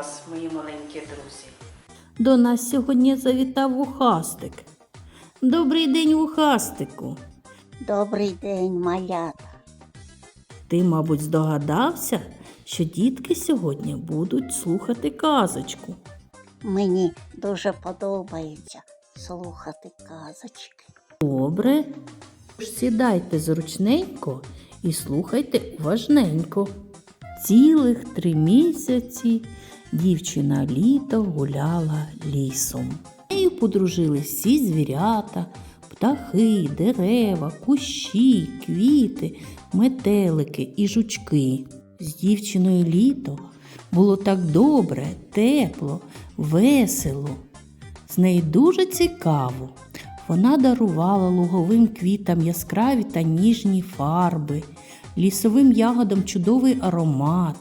вас, мої маленькі друзі. До нас сьогодні завітав вухастик. Добрий день, вухастику. Добрий день, малята. Ти, мабуть, здогадався, що дітки сьогодні будуть слухати казочку. Мені дуже подобається слухати казочки. Добре. Сідайте зручненько і слухайте уважненько. Цілих три місяці дівчина літо гуляла лісом. Нею подружились всі звірята, птахи, дерева, кущі, квіти, метелики і жучки. З дівчиною літо було так добре, тепло, весело. З нею дуже цікаво. Вона дарувала луговим квітам яскраві та ніжні фарби, лісовим ягодам чудовий аромат.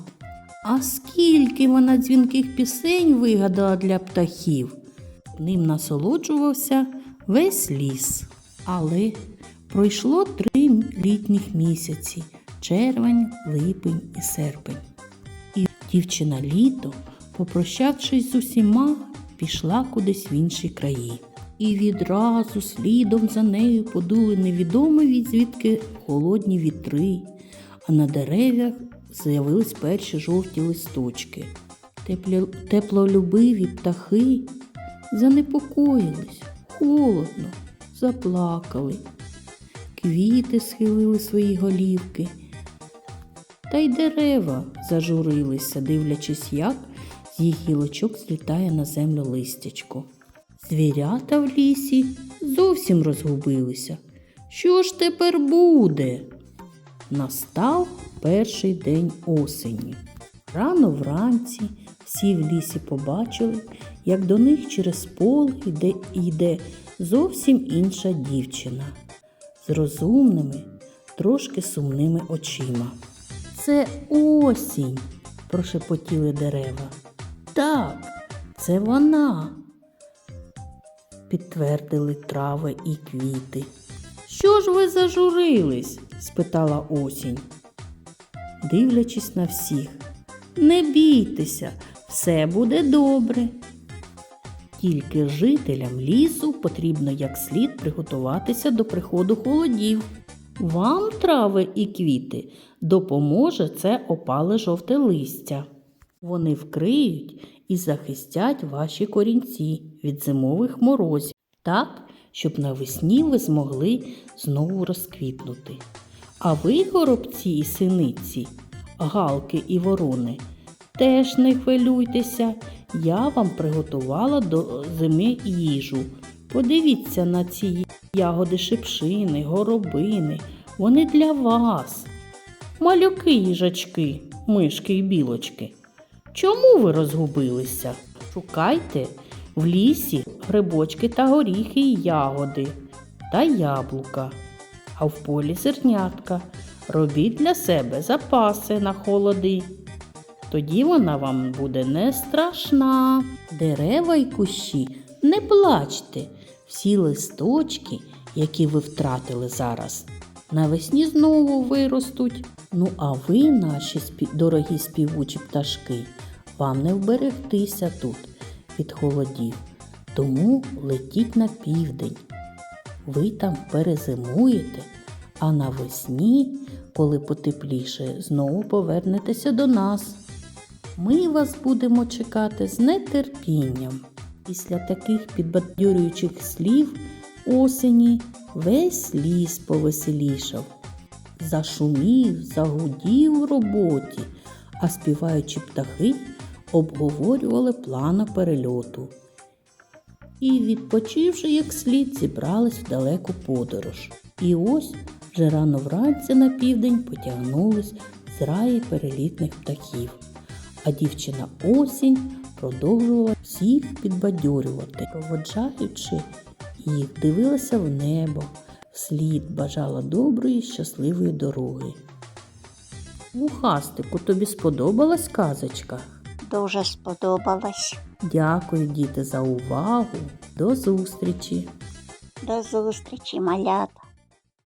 А скільки вона дзвінких пісень вигадала для птахів. Ним насолоджувався весь ліс. Але пройшло три літніх місяці червень, липень і серпень. І дівчина літо, попрощавшись з усіма, пішла кудись в інші краї. І відразу слідом за нею подули невідомо від звідки холодні вітри, а на деревах з'явились перші жовті листочки. Теплі, теплолюбиві птахи занепокоїлись, холодно, заплакали. Квіти схилили свої голівки, та й дерева зажурилися, дивлячись, як з їх гілочок злітає на землю листячко. Звірята в лісі зовсім розгубилися. Що ж тепер буде? Настав перший день осені. Рано вранці всі в лісі побачили, як до них через пол йде, йде зовсім інша дівчина з розумними, трошки сумними очима. Це осінь, прошепотіли дерева. Так, це вона, підтвердили трави і квіти. Що ж ви зажурились? Спитала осінь, дивлячись на всіх. Не бійтеся, все буде добре. Тільки жителям лісу потрібно як слід приготуватися до приходу холодів. Вам, трави і квіти, допоможе це опале жовте листя. Вони вкриють і захистять ваші корінці від зимових морозів, так, щоб навесні ви змогли знову розквітнути. А ви, горобці і синиці, галки і ворони, теж не хвилюйтеся, я вам приготувала до зими їжу. Подивіться на ці ягоди шипшини, горобини, вони для вас. Малюки їжачки, мишки і білочки. Чому ви розгубилися? Шукайте в лісі грибочки та горіхи і ягоди та яблука, а в полі зернятка. Робіть для себе запаси на холоди. Тоді вона вам буде не страшна. Дерева й кущі, не плачте. Всі листочки, які ви втратили зараз, навесні знову виростуть. Ну, а ви, наші дорогі співучі пташки, вам не вберегтися тут від холодів. Тому летіть на південь. Ви там перезимуєте, а навесні, коли потепліше, знову повернетеся до нас. Ми вас будемо чекати з нетерпінням. Після таких підбадьорюючих слів осені весь ліс повеселішав. Зашумів, загудів у роботі, а співаючі птахи обговорювали плани перельоту. І, відпочивши як слід, зібрались в далеку подорож. І ось вже рано вранці на південь потягнулись зраї перелітних птахів. А дівчина осінь продовжувала всіх підбадьорювати, проводжаючи їх, дивилася в небо, вслід бажала доброї, щасливої дороги. Вухастику, тобі сподобалась казочка? Дуже сподобалось. Дякую, діти, за увагу. До зустрічі! До зустрічі, малята.